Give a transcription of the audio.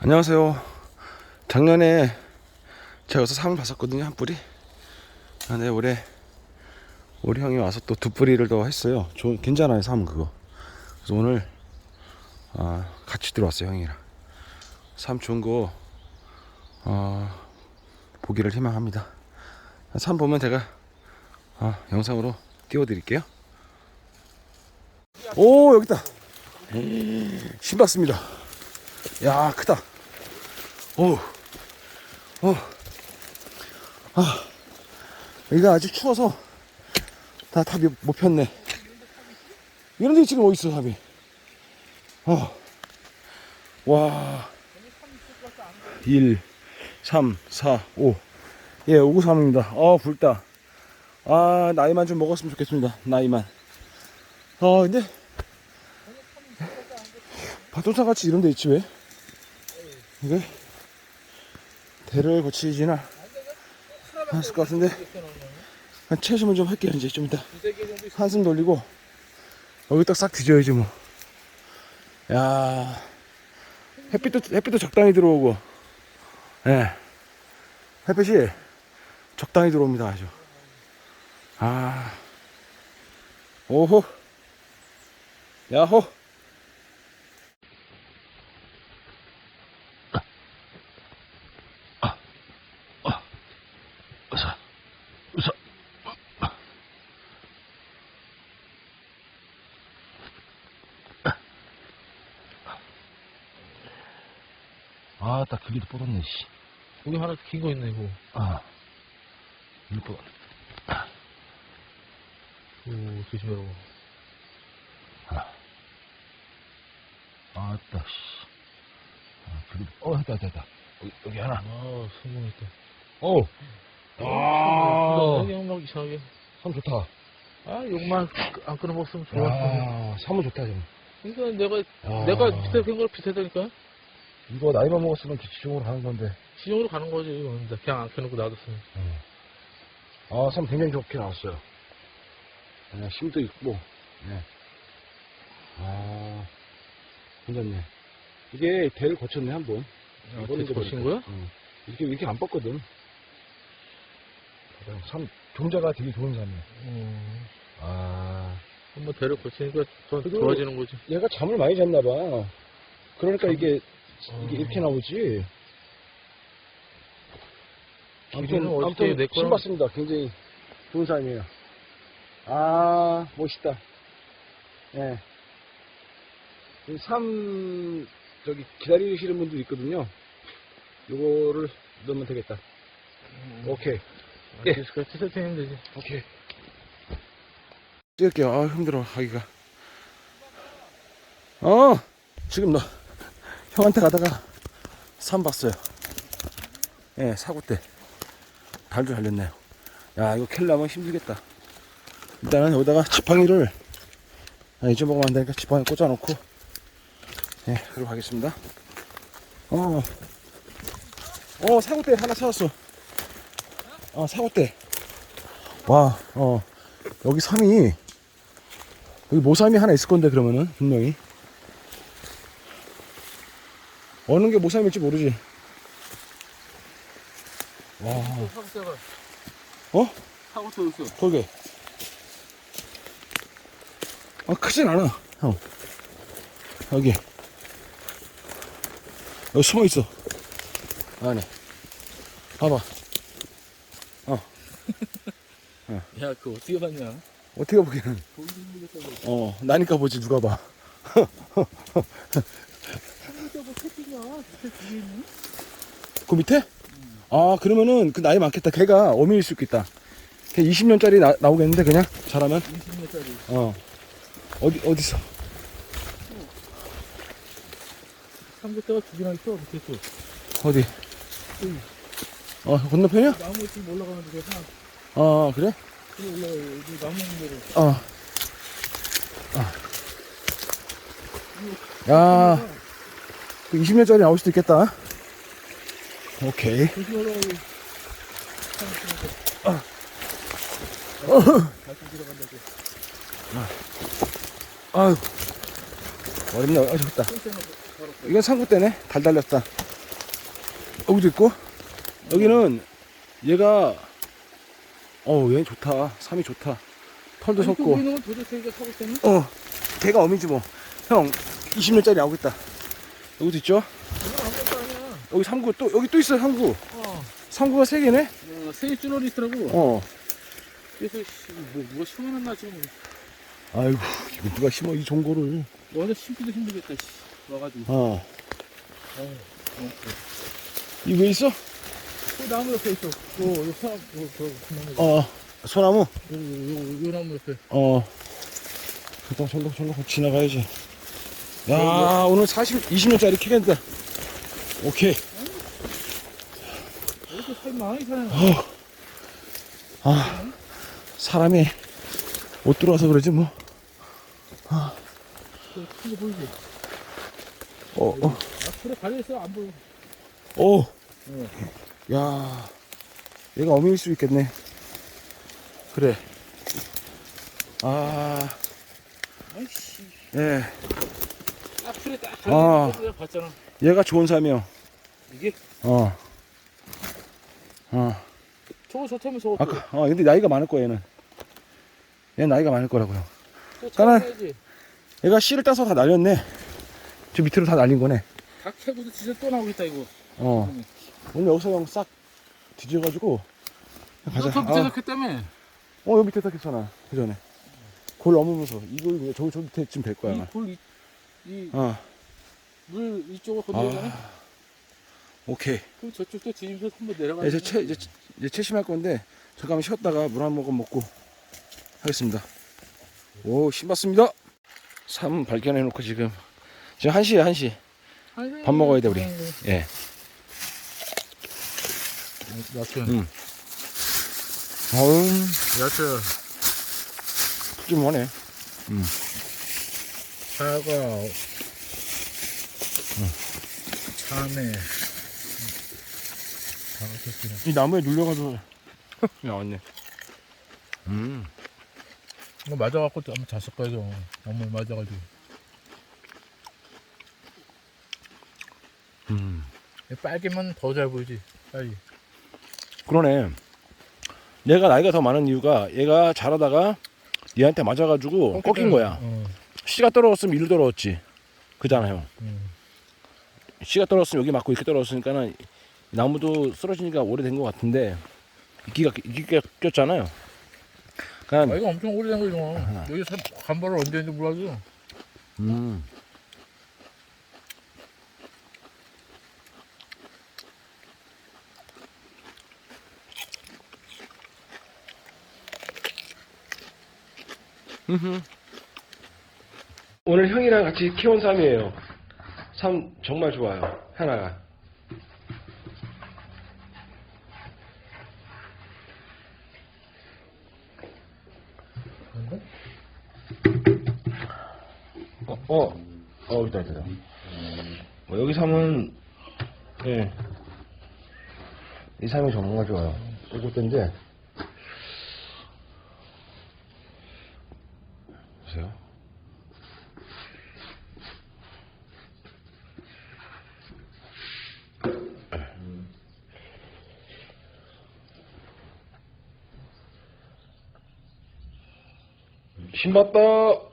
안녕하세요. 작년에 제가 여기서 삼을 봤었거든요, 한 뿌리. 아, 네, 올해, 우리 형이 와서 또 두 뿌리를 더 했어요. 좋 괜찮아요, 삼 그거. 그래서 오늘, 아, 같이 들어왔어요, 형이랑. 삼 좋은 거, 어, 보기를 희망합니다. 삼 보면 제가, 아, 영상으로 띄워드릴게요. 오, 여기 있다. 신봤습니다. 야, 크다. 오, 어, 아, 여기가 아직 추워서 다 탑이 못 폈네. 이런 데 지금 어디 있어, 탑이? 어, 와, 1, 3, 4, 5. 예, 593입니다. 어, 붉다. 아, 나이만 좀 먹었으면 좋겠습니다. 나이만. 어, 근데, 바톤사 같이 이런 데 있지, 왜? 이게? 대를 거치지나 않았을 것 같은데 한 채심을 좀 할게요 이제 좀 이따. 한숨 돌리고 여기 딱 싹 뒤져야지 뭐야 햇빛도 햇빛도 적당히 들어오고. 예. 햇빛이 적당히 들어옵니다 아주. 아. 오호. 야호 아, 딱 길이도 뻗었네, 씨. 여기 하나 긴 거 있네, 이거. 아, 길이 뻗었네. 오, 조심해라. 아따, 씨. 아, 길이, 어, 했다, 했다. 여기, 여기 하나. 아, 성공했다. 오! 아, 여기 막 이상하게. 참 좋다. 아, 욕만 안 끊어먹었으면 좋았을 텐데. 야, 사무 좋다, 지금. 그러니까 내가, 야. 내가 비슷하게 된 거랑 비슷하다니까? 이거 나이만 먹었으면 기초적으로 가는 건데. 지정으로 가는 거지, 이거는. 그냥 안 켜놓고 놔뒀으면. 아, 참 굉장히 좋게 나왔어요. 네, 힘도 있고, 네. 아, 괜찮네. 이게 대를 거쳤네, 한 번. 아, 대체 거친 보니까. 거야? 응. 이렇게, 이렇게 안 뻗거든. 참, 종자가 되게 좋은 사람이야. 어, 아, 한번 대를 거치니까 더 그래도- 좋아지는 거지. 얘가 잠을 많이 잤나 봐. 그러니까 이게, 어. 이게 이렇게 나오지. 기준은 아무튼, 어떻게 아무튼 내 거랑- 신봤습니다. 굉장히 좋은 사람이에요. 아, 멋있다. 예. 이 삼, 저기, 기다리시는 분들 있거든요. 요거를 넣으면 되겠다. 오케이. 예. 디스크트 세팅하면 되지. 오케이. 찍을게요. 아, 힘들어, 하기가. 어! 지금 너, 형한테 가다가 산 봤어요. 예, 사고 때. 달도 달렸네요. 야, 이거 캘려면 힘들겠다. 일단은 여기다가 지팡이를, 아, 잊어먹으면 안 되니까 지팡이 꽂아놓고, 예, 그러고 가겠습니다. 어, 어, 사고 때 하나 찾았어. 어, 사고 때. 와, 어, 여기 섬이, 여기 모삼이 하나 있을 건데, 그러면은, 분명히. 어느 게 모삼일지 모르지. 와. 어? 사고대 있어. 돌게. 아, 크진 않아, 형. 여기. 여기 숨어 있어. 안에. 봐봐. 야, 그거 어떻게 봤냐? 어떻게 보기는. 어, 나니까 보지, 누가 봐. 그 밑에? 아, 그러면은 그 나이 많겠다. 걔가 어미일 수 있겠다. 걔 20년짜리 나, 나오겠는데, 그냥? 잘하면? 20년짜리. 어. 어디, 어디서? 삼겹대가 두 개나 있어, 밑에 또. 어디? 어, 건너편이야? 나무 지금 올라가는데 그래서 하나 어, 그래? 여기 올라가 여기 나무 있는 데로. 어. 어. 야, 그 20년짜리 나올 수도 있겠다. 오케이. 조심하라고. 아유. 어렵네. 아, 좋다. 이건 상구 때네. 달 달렸다. 여기도 있고 여기는 얘가 어 얘는 좋다 삼이 좋다 털도 때는 어 걔가 어미지 뭐 형 20년짜리 나오겠다 여기도 있죠. 여기 3구 또 여기 또 있어 3구 어. 3구가 3개네 어, 세일 줄놀이 있더라고. 어 그래서 씨, 뭐 뭐가 심어놨나 지금. 아이고 이거 누가 심어 이 종고를 너네 심기도 힘들겠다. 씨. 와가지고. 어 어. 어. 이왜 있어? 그 나무 옆에 있어. 요, 요 사람, 요, 저, 그 나무. 요, 어 소나무 요, 요, 요 나무 옆에. 어 일단 절로 절로 지나가야지 야 오늘 40 20년짜리 키겠다 오케이 왜 이렇게 살 많이 사냐. 아 사람이 못 들어와서 그러지 뭐 큰거 보이지? 어, 어, 아, 그래, 가려있어. 안 보여. 오. 어. 야, 얘가 어미일 수 있겠네. 그래. 아, 아이씨. 예. 딱 그래, 딱. 아. 봤잖아. 얘가 좋은 사명. 이게, 어. 어. 저거 좋다면서. 아까, 어, 근데 나이가 많을 거야, 얘는. 얘는 나이가 많을 거라고요. 찾아야지. 얘가 씨를 따서 다 날렸네. 저 밑으로 다 날린 거네. 다 캐고도 진짜 또 나오고 있다, 이거. 어. 오늘 여기서 그냥 싹 뒤져가지고. 가자. 저 밑에서 아, 캤다며. 어, 여기 밑에 딱 했잖아. 그 전에. 골 넘으면서. 이거, 이거 저기, 저 밑에쯤 될 거야. 아마. 이 골, 이, 이, 어. 물 이쪽으로 건너가네. 아, 오케이. 그럼 저쪽도 뒤집어서 한번 내려가. 네, 이제 채 이제, 채- 이제 채심할 건데 잠깐만 쉬었다가 물 한 모금 먹고 하겠습니다. 오 신봤습니다. 삼 발견해 놓고 지금 지금 1시에 1시. 밥 먹어야 돼, 우리. 예. 야채. 응. 어음 야채. 푸짐하네. 사과. 참외. 이 나무에 눌려가지고 나왔네. 음. 이거 맞아갖고 또 한번 잤을 거야죠. 너무 맞아가지고. 음. 빨개면 더 잘 보이지. 빨리. 그러네. 얘가 나이가 더 많은 이유가 얘가 자라다가 얘한테 맞아가지고 꺾인 거야. 어. 씨가 떨어졌으면 일로 떨어졌지. 그잖아요. 음. 씨가 떨어졌으면 여기 맞고 이렇게 떨어졌으니까는 나무도 쓰러지니까 오래된 것 같은데 이끼가 이끼가 꼈잖아요. 아, 그러니까 이거 엄청 오래된 거죠. 여기 산- 간발을 언제 했는지 몰라도. 음. 오늘 형이랑 같이 키운 삼이에요. 삼 정말 좋아요. 하나가. 어, 어, 어, 있다, 있다. 어, 여기 삼은, 예. 이 삼이 정말 좋아요. 이거 때인데. 보세요. 신봤다.